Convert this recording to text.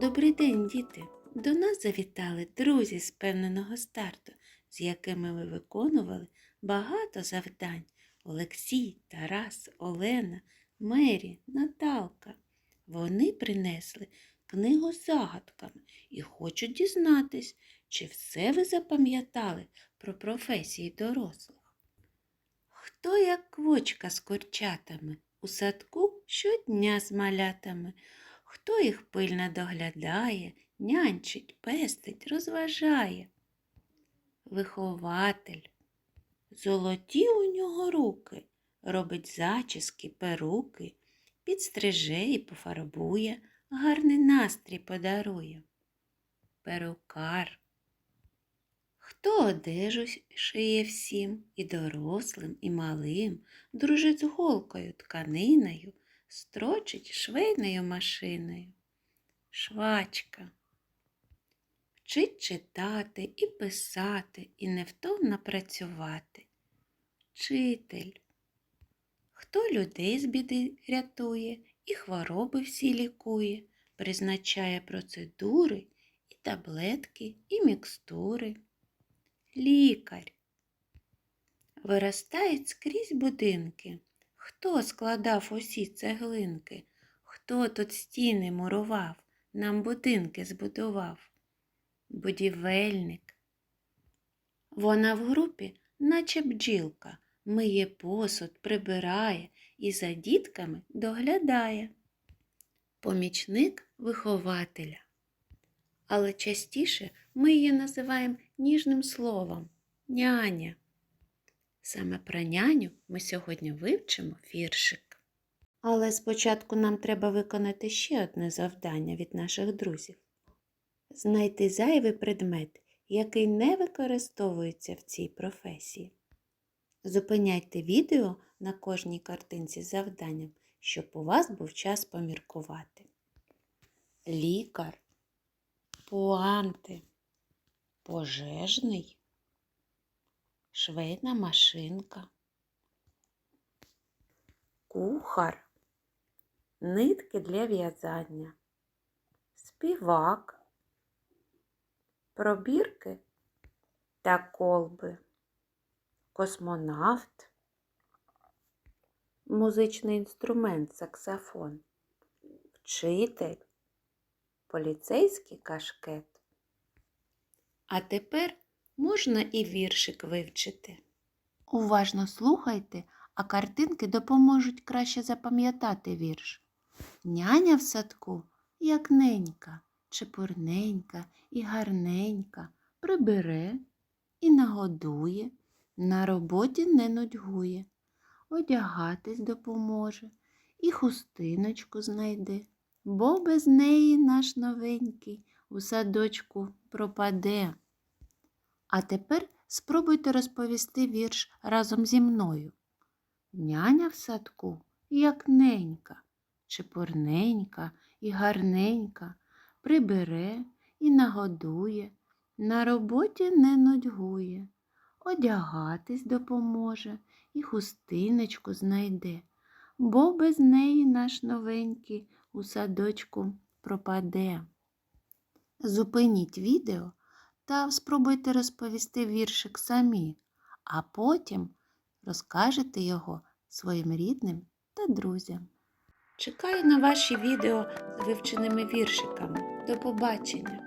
Добрий день, діти! До нас завітали друзі з певненого старту, з якими ми виконували багато завдань. Олексій, Тарас, Олена, Мері, Наталка. Вони принесли книгу з загадками і хочуть дізнатись, чи все ви запам'ятали про професії дорослих. Хто як квочка з курчатами у садку щодня з малятами, хто їх пильно доглядає, нянчить, пестить, розважає. Вихователь. Золоті у нього руки, робить зачіски, перуки, підстриже і пофарбує, гарний настрій подарує. Перукар. Хто одежу шиє всім, і дорослим, і малим, дружить з голкою, тканиною, строчить швейною машиною. Швачка. Вчить читати і писати, і невтомно працювати. Вчитель. Хто людей з біди рятує і хвороби всі лікує, призначає процедури і таблетки, і мікстури. Лікар. Виростають скрізь будинки. Хто складав усі цеглинки? Хто тут стіни мурував, нам будинки збудував? Будівельник. Вона в групі, наче бджілка, миє посуд, прибирає і за дітками доглядає. Помічник вихователя. Але частіше ми її називаємо ніжним словом няня. Саме про няню ми сьогодні вивчимо віршик. Але спочатку нам треба виконати ще одне завдання від наших друзів. Знайти зайвий предмет, який не використовується в цій професії. Зупиняйте відео на кожній картинці з завданням, щоб у вас був час поміркувати. Лікар, пуанти, пожежний, швейна машинка, кухар, нитки для в'язання, співак, пробірки та колби, космонавт, музичний інструмент саксофон, вчитель, поліцейський кашкет. А тепер можна і віршик вивчити. Уважно слухайте, а картинки допоможуть краще запам'ятати вірш. Няня в садку, як ненька, чепурненька і гарненька, прибере і нагодує, на роботі не нудьгує, одягатись допоможе і хустиночку знайде, бо без неї наш новенький у садочку пропаде. А тепер спробуйте розповісти вірш разом зі мною. Няня в садку, як ненька, чепурненька і гарненька, прибере і нагодує, на роботі не нудьгує, одягатись допоможе і хустиночку знайде, бо без неї наш новенький у садочку пропаде. Зупиніть відео та спробуйте розповісти віршик самі, а потім розкажете його своїм рідним та друзям. Чекаю на ваші відео з вивченими віршиками. До побачення!